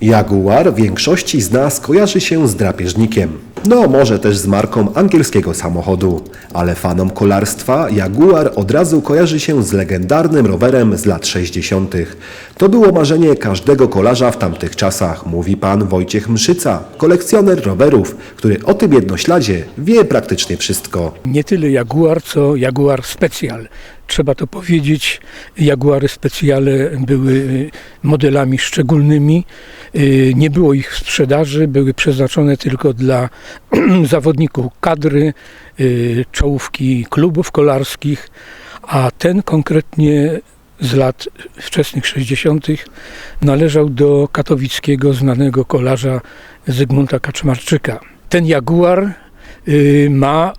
Jaguar większości z nas kojarzy się z drapieżnikiem. No, może też z marką angielskiego samochodu, ale fanom kolarstwa Jaguar od razu kojarzy się z legendarnym rowerem z lat 60. To było marzenie każdego kolarza w tamtych czasach, mówi pan Wojciech Mszyca, kolekcjoner rowerów, który o tym jednośladzie wie praktycznie wszystko. Nie tyle Jaguar, co Jaguar Special. Trzeba to powiedzieć, Jaguary Speciale były modelami szczególnymi. Y, Nie było ich w sprzedaży, były przeznaczone tylko dla zawodników kadry, y, czołówki klubów kolarskich, a ten konkretnie z lat wczesnych 60. należał do katowickiego znanego kolarza Zygmunta Kaczmarczyka. Ten Jaguar y, ma,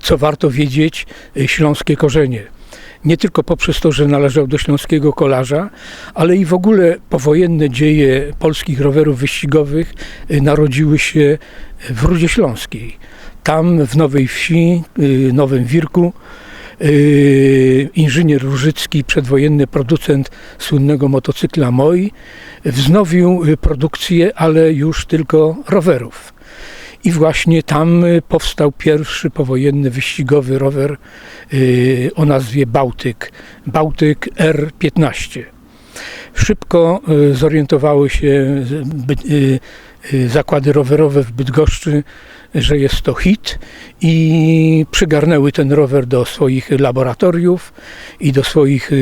co warto wiedzieć, śląskie korzenie. Nie tylko poprzez to, że należał do śląskiego kolarza, ale i w ogóle powojenne dzieje polskich rowerów wyścigowych y, narodziły się w Rudzie Śląskiej. Tam w Nowej Wsi, y, Nowym Wirku, y, inżynier Różycki, przedwojenny producent słynnego motocykla MOI, wznowił produkcję, ale już tylko rowerów. I właśnie tam y, powstał pierwszy powojenny wyścigowy rower y, o nazwie Bałtyk, Bałtyk R15. Szybko y, zorientowały się zakłady rowerowe w Bydgoszczy, że jest to hit i przygarnęły ten rower do swoich laboratoriów i do swoich y,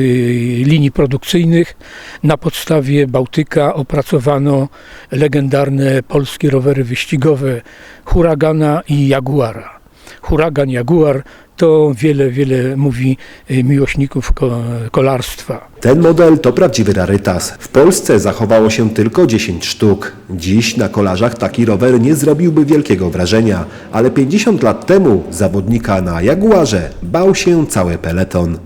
linii produkcyjnych. Na podstawie Bałtyka opracowano legendarne polskie rowery wyścigowe Huragana i Jaguara. Huragan, Jaguar to wiele, wiele mówi y, miłośników ko- kolarstwa. Ten model to prawdziwy rarytas. W Polsce zachowało się tylko 10 sztuk. Dziś na kolarzach taki rower nie zrobiłby wielkiego wrażenia, ale 50 lat temu zawodnika na Jaguarze bał się cały peleton.